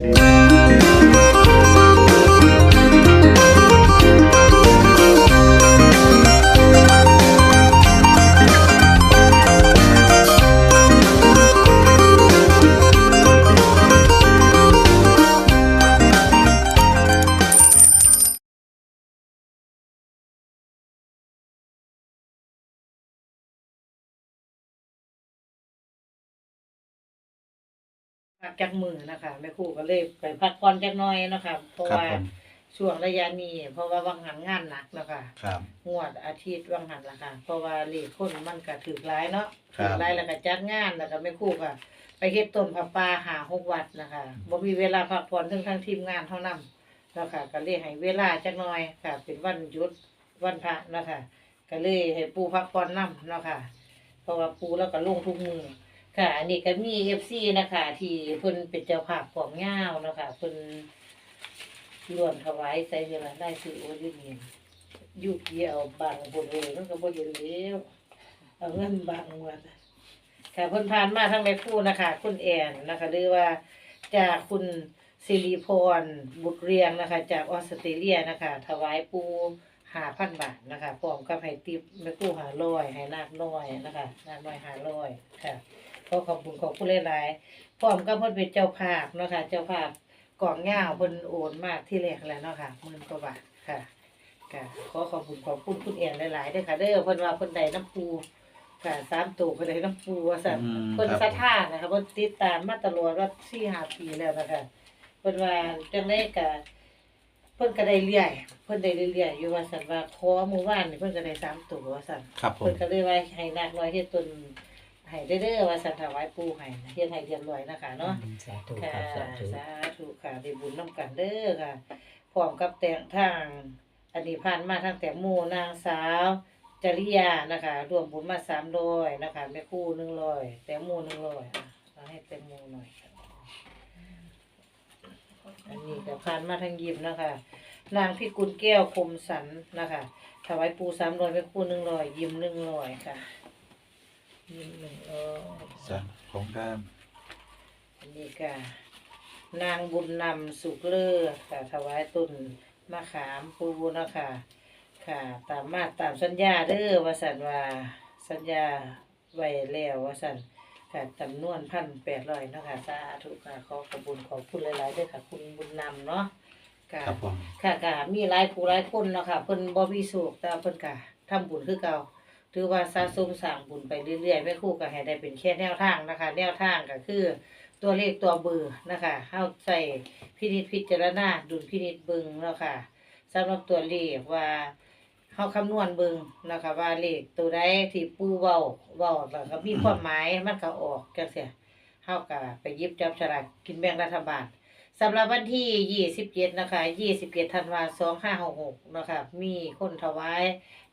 Música พักจักมือนะคะแม่ครูก็เลยไปพักผ่อนจักหน่อยนะคะเพราะครับว่าผมช่วงระยะนี้เพราะว่าวังหันงานหนักนะคะครับ งวดอาทิตย์วังหันละค่ะ เพราะว่าเลขคนมันก็ถือหลายเนาะครับ ถือหลายแล้วก็จัดงานแล้วก็แม่ครูก็ไปเฮ็ดต้นผ้าป่าหาหกวัดนะคะบ่มีเวลาพักผ่อนทั้งทั้งทีมงานเท่านั้นแล้วค่ะก็เลยให้เวลาจักหน่อยค่ะ เป็นวันหยุดวันพระนะคะก็เลยให้ปูพักผ่อนนำเนาะค่ะ เพราะว่าปูแล้วก็ลงทุกมือ ค่ะอันนี้ก็มีเอฟซีนะคะ ที่เพิ่นเป็นเจ้าภาพของเงาวนะคะเพิ่นร่วมถวายใส่เวลาได้คือโอ้ยนี่ยุกเยี่ยวบางบนเลยมันก็บ่เห็นแล้วเอาเงินบางวัดค่ะเพิ่นผ่านมาทั้งแม่คู่นะคะ คุณแอนนะคะหรือว่าจากคุณสิริพรบุตรเรียงนะคะ จากออสเตรเลียนะคะ ถวายปูหาพันบาทนะคะพร้อมกับให้ติปแม่คู่หาร้อยให้นาคน้อยนะคะนาคน้อยหาร้อยค่ะ ขอขอบคุณขอบคุณหลายๆพร้อมกับเพิ่นเป็นเจ้าภาพเนาะค่ะ เจ้าภาพกล่องเงาเพิ่นโอนมากที่แรกแล้วเนาะค่ะหมื่นกว่าบาทค่ะค่ะขอขอบคุณขอบคุณคุณเอียนหลายๆด้วยค่ะเด้อเพิ่นว่าเพิ่นได้น้ำปูค่ะสามตัวเพิ่นได้น้ำปูว่าซั่นอืมเพิ่นครับศรัทธานะคะเพิ่นติดตามมาตลอดว่า4 5ปีแล้วนะคะเพิ่นว่าจังได๋ก็เพิ่นก็ได้เรื่อยเพิ่นได้เรื่อยๆอยู่ว่าซั่นว่าขอเมื่อวานนี่เพิ่นก็ได้สามตัวว่าซั่น ครับผมเพิ่นก็เลยว่าให้นาคน้อยเฮ็ดต้น ให้เด้อๆว่าสันถวายปู่ให้เฮ็ดให้เรียบร้อยนะคะเนาะ สาธุค่ะครับสาธุสาธุค่ะได้บุญนํกันเด้อค่ะพร้อมกับแต่งทางอันนี้ผ่านมาทางแต่งหมู่นางสาว จริยานะคะรวมบุญมา300นะคะแม่ครู100แต่งหมู่100อะเอาให้แต่งหมู่หน่อยค่ะอันนี้ก็ผ่านมาทางยิมนะคะ นางพิกุลแก้วคมสันนะคะถวายปูสามร้อยแม่ครูหนึ่งร้อยยิมหนึ่งร้อยค่ะ ยิมหนึ่งร้อยสัของกลางอันนี้ค่ะ นางบุญนำสุกเลิศค่ะถวายตุนมะขามปูนะคะ ค่ะตามมาตามสัญญาเด้อว่าสันว่าสัญญาไว้แล้วว่าสันค่ะจำนวนพันแปดร้อยนาะคะสาธุค่ะขอขอบคุญขอบคุณหลายๆด้วยค่ะ คุณบุญนำเนาะค่ะครับผม ค่ะก็มีหลายผู้หลายคนเนาะค่ะเพิ่นบ่มีสุขแต่เพิ่นก็ทำบุญคือเก่า ถือว่าสะสมสร้างบุญไปเรื่อยๆแม่ครูก็ให้ได้เป็นแค่แนวทางนะคะ แนวทางก็คือ ตัวเลขตัวเบอร์นะคะเฮาใส่พินิจพิจารณาดุลพินิจเบิงเนาะค่ะสำหรับตัวเลขว่าเฮาคำนวณเบิงนะคะ ว่าเลขตัวใดที่ปูเว้าเว้าแล้วก็มีความหมายมันก็ออกจังซี่เฮาก็ไปยิบจับฉลากกินแบ่งรัฐบาลสำหรับวันที่ 27 นะคะ 27 ธันวาคม 2566 นะคะ มีคนถวาย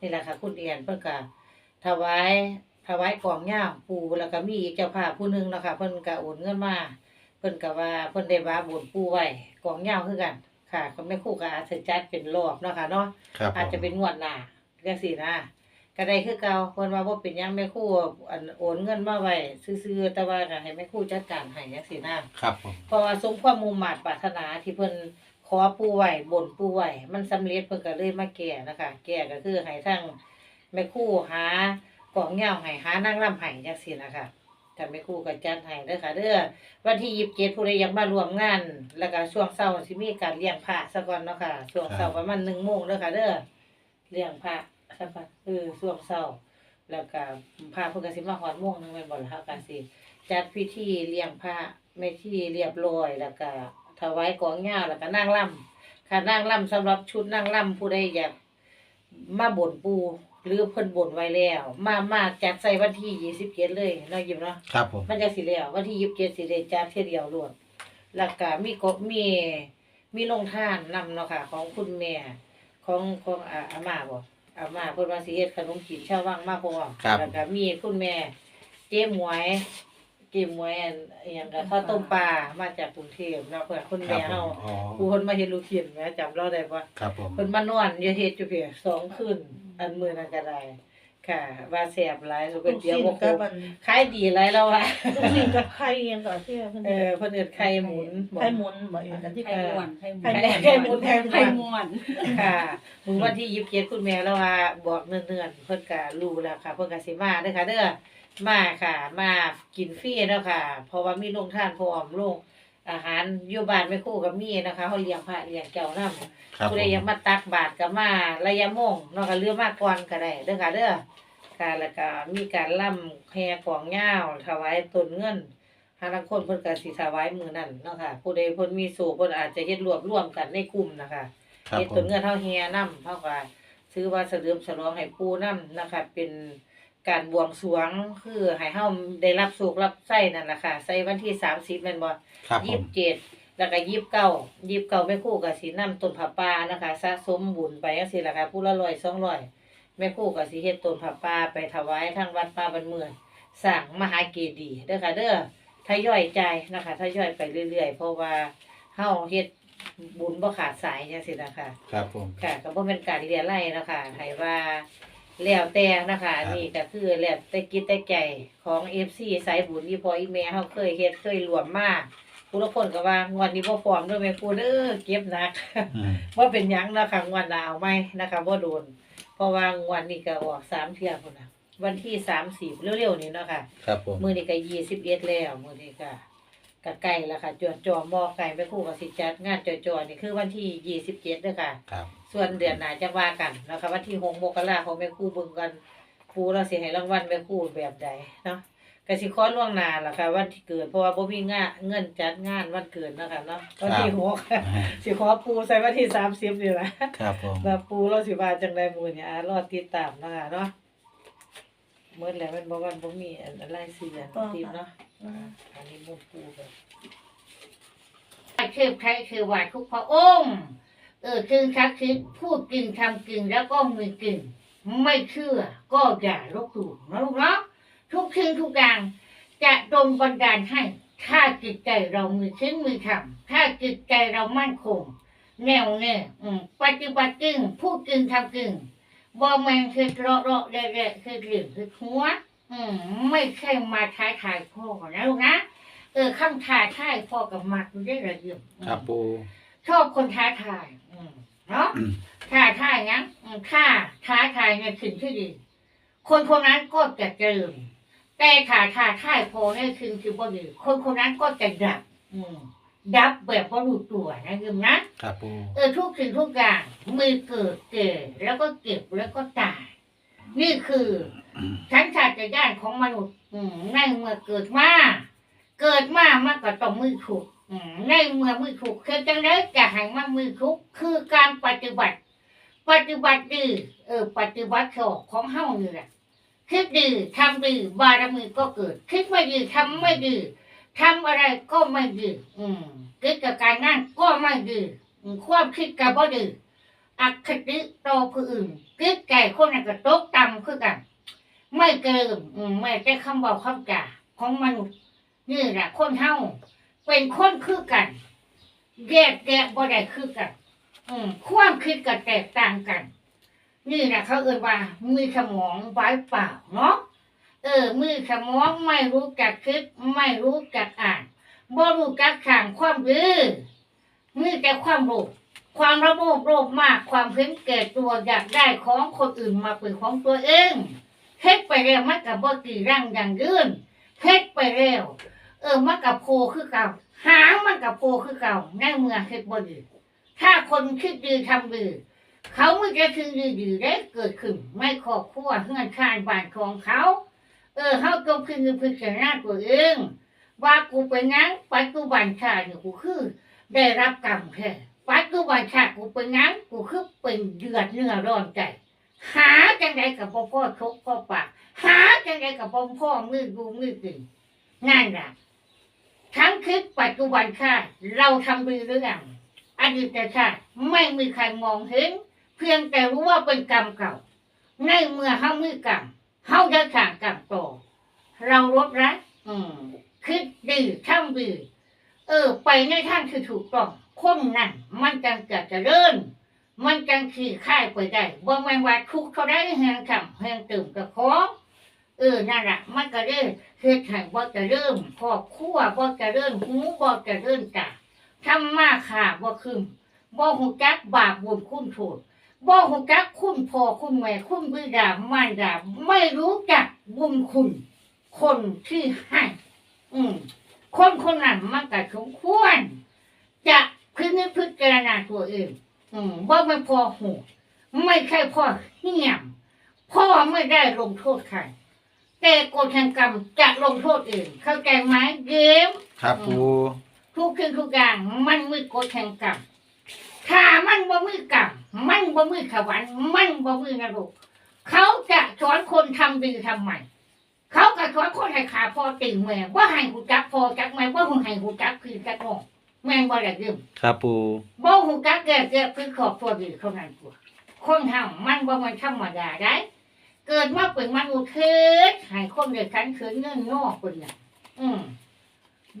นี่แหละค่ะ คุณเอียนเพิ่นก็ ถวายถวายกล่องย่ามปูแล้วก็มีอีกเจ้าภาพผู้หนึงนะคะเพิ่นก็โอนเงินมาเพิ่นก็ว่าเพิ่นได้ว่าบุญปูไว้กล่องย่ามคือกัน ค่ะก็ไม่คู่กับอาจจะจัดเป็นรอบเนาะค่ะเนาะครับผมอาจจะเป็นงวดหน้าจังซี่นะก็ได้คือเก่าเพิ่นว่าบ่เป็นหยังแม่ครู่อันโอนเงินมาไว้ซื่อๆแต่ว่าก็ให้แม่ครู่จัดการให้จังซี่นะครับผมเพราะว่าสมความมุ่งมั่นปรารถนาที่เพิ่นขอปู่ไว้บนปู่ไว้มันสำเร็จเพิ่นก็เลยมาแก้นะคะแก้ก็คือให้ทั้ง แม่คู่หากองเหย้าให้หานางร่ำให้จังซี่ะค่ะถ้าแม่คู่ก็จัดให้เด้อค่ะเด้อวันที่27ผู้ใดยากมาร่วมงาน แล้วก็ช่วงเช้าสิมีการเลี้ยงพระซะก่อนเนาะค่ะช่วงเช้าประมาณ1:00นเด้อค่ะเด้อเลี้ยงพระซะก่อนเออช่วงเช้าแล้วก็พระเพิ่นก็สิมาฮอดโมงหนึงแม่นบ่ละคะก็สิจัดพิธีเลี้ยงพระไม่ที่เรียบร้อยแล้วก็ถวายกองยาวแล้วก็นั่งล่ำค่ะนั่งล่ำสำหรับชุดนั่งล่ำผู้ใดอยากมาบ่นปู หรือเพิ่นบ่นไว้แล้ว มามาจัดใส่วันที่ยี่สิบเจ็ดเลยเนาะยิมเนาะครับผม มันจะสิแล้ววันที่ยี่สิบเจ็ดสิได้จัดเที่ยเดียวรวดแล้วก็มีกบมีมีลงทานนำเนาะค่ะ ของคุณแม่ของของอาอาม่าบ่อาม่าเพิ่นว่าสิเฮ็ดขนมจีนชาววังมาพร้อมแล้วก็มีคุณแม่เจ๊หมวย เจ๊หมวยอันอหย่างกับข้าวต้มปลามาจากกรุงเทพเนาะเพิ่นคุณครัแม่บผเฮามอ๋อผู้คนมาเฮ็ดลูกชิ้นแหมจำเราได้บ่ ครับผมเพิ่นมานอนอยู่เฮ็ดอยู่เพียสองคืนอันมื้อนั้นก็ได้ค่ะ ว่าแซ่บหลายสุลูก๋วยกเตี๋ยวชิ้นบ่ครกับบอันขายดีหลายแล้วว่ะลูกชิ้นกับไข่ยังก็ที่เพิ่นเออเพิ่นเอิ้นไข่หมุนบ่ไข่หมุนบ่อีกอันที่ไข่เป็นม้วนไข่ม้วไข่นไข่หมุนไข่หมุนไข่ม้วน ค่ะมึงวันที่ยิบเกียรคุณแม่แล้วว่าบอกเนื่อนๆเพิ่นก็รู้แล้วค่ะ เพิ่นก็สิมาเด้อค่ะเด้อ มาค่ะ มากินฟรีเนาะค่ะ เพราะว่ามีโรงทานพร้อมโรงอาหารอยู่บ้านแม่ครู่ก็มีนะคะเฮาเลี้ยงพระเลี้ยงเจ้านำครับผู้ผใดมอยากมาตักบาตรก็มาระยะโมงเนาะก็เรือมาก่อนก็ได้เด้อค่ะเด้อค่ะแล้วก็มีการล่ำแห่กองยาวถวายต้นเงินหาลางคนเพิ่นก็สิถวายมื้อนั้นเนาะค่ะผู้ใดเพิ่นมีโศกเพิ่นอาจจะเฮ็ดรวบรวมกันในกลุ่มนะคะครับเฮ็ดผต้นมเงินเท่าเฮียนำเท่ากับซื้อว่าเสริมฉลองให้ปู่นำนะคะเป็น การบวงสรวงคือให้เฮาได้รับสุขรับไส้นั่นแหละค่ะใส่วันที่30แม่นบ่ครับผม27แล้วก็29 29แม่ครูก็สินำต้นผาป่านะคะสะสมบุญไปจังซี่ล่ะค่ะผู้ละ100 200แม่ครูก็สิเฮ็ดต้นผาป่าไปถวายทางวัดป่าบ้านเมืองสร้างมหาเจดีย์เด้อค่ะเด้อทยอยจ่ายนะคะทยอยไปเรื่อยๆ เพราะว่าเฮาเฮ็ดบุญบ่ขาดสายจังซี่นะคะครับผม ค่ะก็บ่เป็นการเรียนไล่นาะคะให้ว่า แล้วแต่นะคะอันนี้ก็คือแล้วแต่กิจแต่ใจของ FC สายบุญที่พ่ออีแม่เฮาเคยเฮ็ดเคยรวมมาผู้ละคนก็ว่างวดนี้บ่พร้อมเด้อแม่ครูเด้อเก็บหนักอืมว่าเป็นหยังนะคะงวดหน้าเอาไหมนะคะบ่โดน เพราะว่างวดนี้ก็ออก3เที่ยพุ่นน่ะวันที่30เร็วๆนี้เนาะค่ะครับผมมื้อนี้ก็21แล้วมื้อนี้ก็ก็ใกล้แล้วค่ะจวนจอมอไก่แม่ครูก็สิจัดงานจอๆนี่คือวันที่27เด้อค่ะครับ ส่วนเดือนหน้าจะว่ากันนะคะวันที่หกมกราคมแม่ครู่เบิ่งกันครูเราสิให้รางวัลแม่ครู่แบบใดเนาะก็สิขอล่วงหน้าล่ะค่ะวันที่เกิดเพราะว่าบ่มีงานเงินจัดงานวันเกิดเนาะคะเนาะวันที่หกสิขอปูใส่วันที่30นี่ล่ะครับผมแล้วปูเราสิว่าจังได๋มื้อนี้อ่ารอติดตามนะคะเนาะเมื่อแล้วมันบ่วันบ่มีอันอะไรเสียนทีมเนาะอ่าอันนี้มุมปูแบบคือใครคือว่าทุกพระองค์ เออจึงชักคิดพูดจริงทำจริงแล้วก็มือจริงไม่เชื่อ ก็อย่าลบหลู่นะลูกเนาะทุกสิ่งทุกอย่าง จะดลบันดาลให้ ถ้าจิตใจเรามือชิ้นมือทำถ้าจิตใจเรามั่นคง แน่วแน่ปฏิบัติจริงพูดจริงทำจริงบ่แมงคือเราะเราเละๆคือหรือคือหัว อืม ไม่ใช่มาท้ายทายพ่อนะลูกนะเออคำท้าทายพ่อกับมักอยู่ได้ระเบียบอืมครับปู ชอบคนท้าทายอืมเนาะอืมท้าทายนะอืมถ้าท้าทายในสิ่งที่ดี คนคนนั้นก็จะเจริญแต่ถ้าท้าทายพอในสิ่งที่บ่ดีคนคนนั้นก็จะดับ อืมดับแบบบ่รู้ตัวนะยืมนะครับปูเออทุกสิ่งทุกอย่างมือเกิดเกิดแล้วก็เก็บแล้วก็ตาย นี่คือชั้นชาติญาณของมนุษย์ อืมในเมื่อเกิดมาเกิดมามันก็ต้องมือถูกอืม ในเมื่อมือถูกคือจังไดจะให้มันมือถูกคือการปฏิบัติ ปฏิบัติดีเออปฏิบัติชอบของเฮานี่แหละคิดดีทำดีบารมีก็เกิด คิดไม่ดีทำไม่ดีทำอะไรก็ไม่ดีอืมกิจการงานก็ไม่ดีความคิดก็บ่ดีอคติต่อผู้อื่นคิดแก่คนนั้นก็ตกต่ำคือกัน ไม่เกินอืมไม่ใช่คำบอกคำจ่าของมนุษย์นี่แหละคนเฮา เป็นคนคือกัน แยกแยะบ่ได้คือกัน อืมความคิดก็แตกต่างกัน นี่แหละเขาเอ่ยว่า มือสมองไว้เปล่าเนาะเออ มือสมองไม่รู้จักคิดไม่รู้จักอ่านบ่รู้จักสั่งความดื้อมือแต่ความโลภความระโมบโลภมากความเห็นแก่ตัวอยากได้ของคนอื่นมาเป็นของตัวเองเฮ็ดไปแล้วมันกับบ่กี่ร่างอย่างยืนเฮ็ดไปแล้ว เออมันกับโพคือเก่า หางมันกับโพคือเก่าในเมือเฮ็ดบดีถ้าคนคิดดีทำดีเขาไม่จะคือดีดีได้เกิดขึ้น ไม่ขอบครัวเงื่อนขานบ้านของเขา เออเขาจงพึงพึงชนะตัวเองว่ากูเป็นนังปัจจุบันชาติเนี่ยกูคือ ได้รับกรรมแค่ปัจจุบันชากูเป็นนังกูคือเป็นเดือดเนื้อร้อนใจหาจังไดกับพ่อพ่อชกพ่อปากหาจังไดกับพ่อพ่อมือดูมือกินนั่นแหละ ทั้งคิดปัจจุบันชาติเราทำดีหรือยังอดีตชาติไม่มีใครมองเห็น เพียงแต่รู้ว่าเป็นกรรมเก่า ในเมื่อเขามือกรรมเขาจะข่างกรรมต่อเราลดละอืมคิดดีทำดีเออ ไปในทางที่ถูกต้องคนนั้นมันจังจะเจริญมันจังขี่ค่ายไปได้บ่แม่นว่าทุกข์เขาได้แหงคำแหงตื่มกับของเออนั่นแหละมันก็เริ่ม เฮ็ดให้บ่จะเริ่มครอบครัวบ่จะเริ่มหูบ่จะเริ่มตาทำมาขาบ่คืมบ่ฮู้จักบาปบุญคุณโทษบ่ฮู้จักคุณพ่อคุณแม่คุณบิดามารดาไม่รู้จักบุญคุณ คนที่ให้อืมคนคนนั้นมันก็สมควรจะพินิจพิจารณาตัวเอง อืมว่าไม่พอหูไม่ใช่พ่อเหี้ยมพ่อไม่ได้ลงโทษใคร แต่กฎแห่งกรรมจะลงโทษเองเข้าใจไหมเกมครับปูทุกสิ่งทุกอย่างมันมีกฎแห่งกรรมถ้ามันบ่มีกรรมมันบ่มีขวันมันบ่มีนรกเขาจะสอนคนทำดีทำไมเขาก็สอนคนให้ขาพ่อติ่งแม่ว่าให้หูจักพ่อจักแม่ว่าหูให้หูจักพี่จักน้องแม่นบ่ได้ยืมครับปูบ่หูจักแก่แก่คือครอบครัวดีเขานั้นตัวคนทำมันบ่มันธรรมดาได้ เกิดมาเป็นมนุษย์เคิดให้คนเดียวกันคืนเงินงอกคนน่ะอืม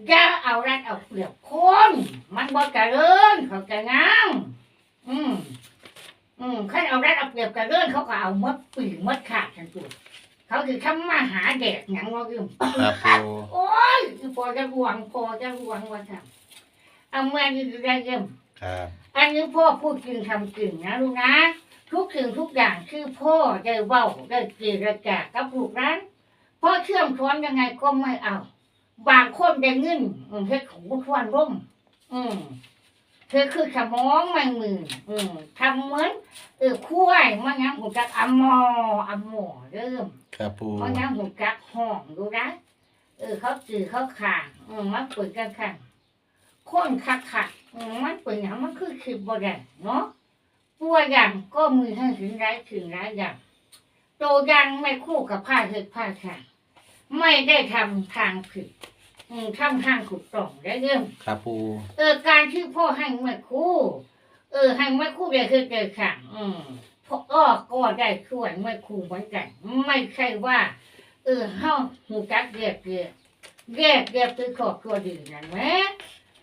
อย่าเอารัดเอาเปรียบคน มันบ่เจริญเขาจะงามอืมอืมคันเอารัดเอาเปรียบเจริญเขาก็เอามดปีกมดขาดทั้งตัวเขาคือทำมาหาแดกหยังว่ายืมครับปูโอ้ยคือพอจะหวงพอจะหวงว่าทำเอาเมื่อนี้ได้เยี่ยมครับ อันนี้พ่อพูดจริงทำจริงนะลูกนะ ทุกสิ่งทุกอย่างคือพ่อได้เว้าได้เจรจากับลูกนั้นพ่อเชื่อมช้อนยังไงก็ไม่เอา บางคนได้เงินอืมเฮ็ดของบุทวนร่ม อืมเธอคือสมองไม่มืออืมทำเหมือนเออคุ้ยมันยังหูจักอัมมออัมมอเริ่มครับปูมันยังหูจักห้องดูนะเออเขาจือเขาขาดอืมมันเปิดกันขันคนคักคักๆอืมมันเปิดอย่างมันคือคือบ่ได้เนาะ ตัวอย่างก็มือให้ถึงร้ายถึงร้ายอย่างตัวอย่างไม่คู่กับผ้าเหตุผ้าค่ะไม่ได้ทำทางผิดอืมทำทางถูกต้องได้เรื่อง ครับปูเออการที่พ่อให้ไม่คู่ เออให้ไม่คู่เดียวคือเกิดขังอืมพ่ออ้อก็ได้ช่วยไม่คู่เหมือนกัน ไม่ใช่ว่า เออเฮาหูจักแยกแยกแยกแยกคือครอบครัวดีนั่นแหละ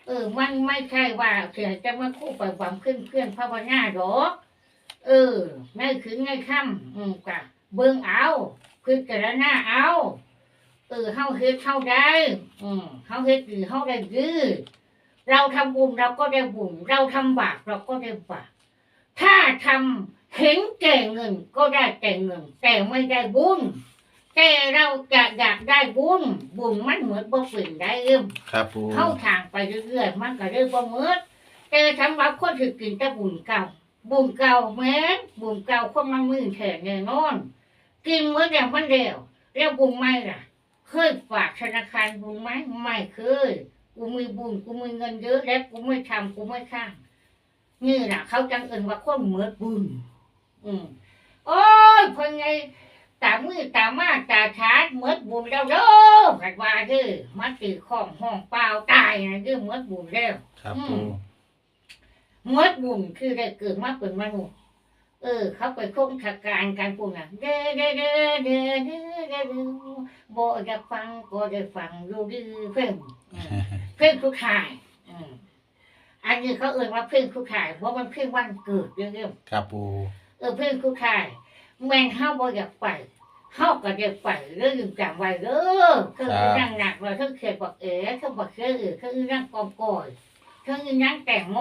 เออ มันไม่ใช่ว่าเสียจะมาคู่ไปความเพื่อนเพื่อนภาวนาหรอกเออในคืนในค่ำอืมกะเบิ่งเอาคือจารณาเอาเออเฮาเฮ็ดเฮาได้ อืมเฮาเฮ็ดดีเฮาได้ยืดเราทำบุญเราก็ได้บุญเราทำบาปเราก็ได้บาปถ้าทำเห็นแก่เงินก็ได้แต่เงินแต่ไม่ได้บุญ แต่เราจะอยากได้บุญบุญมันเหมือนบ่เป็นได้เอิ่มครับปูเข้าทางไปเรื่อยๆมันก็เรื่อยบ่เหมือนแต่สำหรับคนที่กินแต่บุญเก่า บุญเก่าแม้นบุญเก่าคนมันมือแทนแน่นอน กินเมื่อเดียวมันเดียวแล้วบุญไม่ล่ะ เคยฝากธนาคารบุญไหมไม่เคยกูมีบุญกูมีเงินเยอะแล้วกูไม่ทำกูไม่ข้างนี่แหละเขาจังเอินว่าคนเหมือนบุญ อืมโอ้ยเพิ่นไง ตามือตามาตาชาดเหมือนบุญแล้วเด้อผัดว่าเด้อมาตีข้องห้องเปล่าตายนะเด้อเหมือนบุญแล้วครับปูเหมือนบุญคือได้เกิดมาเป็นมนุษย์เออ เขาไปโคงขักการการพูดนะเด้อเด้อเด้อเด้อเด้อเด้อเด้อบ่จะฟังก็ได้ฟังดูดื้อเพิ่มอืมเพื่อนผู้ชายอืมอันนี้เขาเอ่ยว่าเพื่อนผู้ชายเพราะมันเพื่อนวันเกิดเรื่องครับปูๆเออเพื่อนผู้ชาย แม่งเฮาบ่อยากไปเฮาก็อยากไปเรื่องจำไว้เด้อเธอคือนั่งหนักเราเธอเขียนบอกเอ๋เธอบอกเชื่อเออเธอคือนั่งกอมก่อยเธอคือนั่งแต่งโม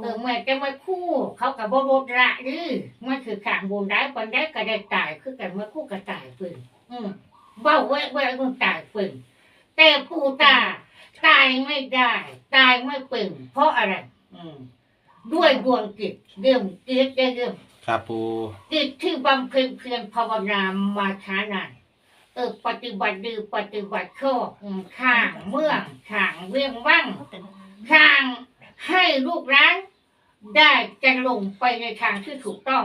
เออแม่จะมาคู่ เขากับบ่รดละดิมันคือขางบุญได้ปันได้ก็ได้ตายคือกันมาคู่ก็ตายปืนอืมเบ้าไว้ไว้มึงตายปืนแต่ปู่ตาตายไม่ได้ ตายไม่เป็นเพราะอะไร อืม ด้วยดวงจิตเรื่องจิตได้เรื่อง ครับปูจิตที่บำเพ็ญเพียรภาวนามาช้านานเออปฏิบัติดีปฏิบัติชอบข้างเมืองข้างเวียงว่างข้างให้ลูกร้าน ได้จะลงไปในทางที่ถูกต้อง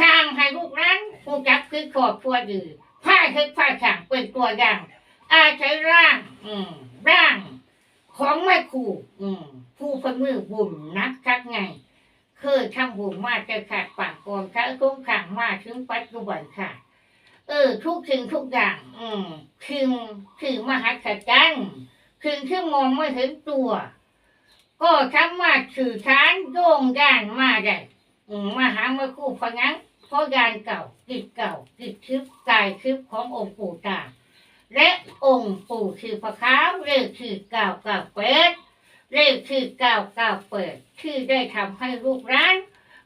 ข้างให้ลูกร้านผู้จักคือขอบครัวดีผ้าคือผ้าฉางเป็นตัวอย่างอาใช้ร่าง อืมร่าง ของแม่ครูอืมผู้พนมือบุญนักทักไง เคยทำบุญมาจะขาดปากก่อนค่ะทุกขังมาถึงปัจจุบันค่ะ เออ ทุกสิ่งทุกอย่าง อืมคือคือมหัศจรรย์คือที่มองไม่เห็นตัว ก็สามารถสื่อสารโยงด้านมาได้อืมาหาเมื่อคู่พระงั้นเพราะยานเก่ากิจเก่ากิจทึบกายทึบขององค์ปู่ตาและองค์ปู่คือพระขาวเลขคือเก่าเก่าเป็ด เลขคือเก่าเก่าเปิด ที่ได้ทำให้ลูกร้าน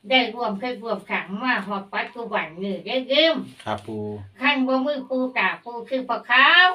ได้รวมเพชรรวมขังมาหอดปัจจุบันนี่ได้ยืมครับปู ขั้นบ่มือปูตาปูคือพระขาว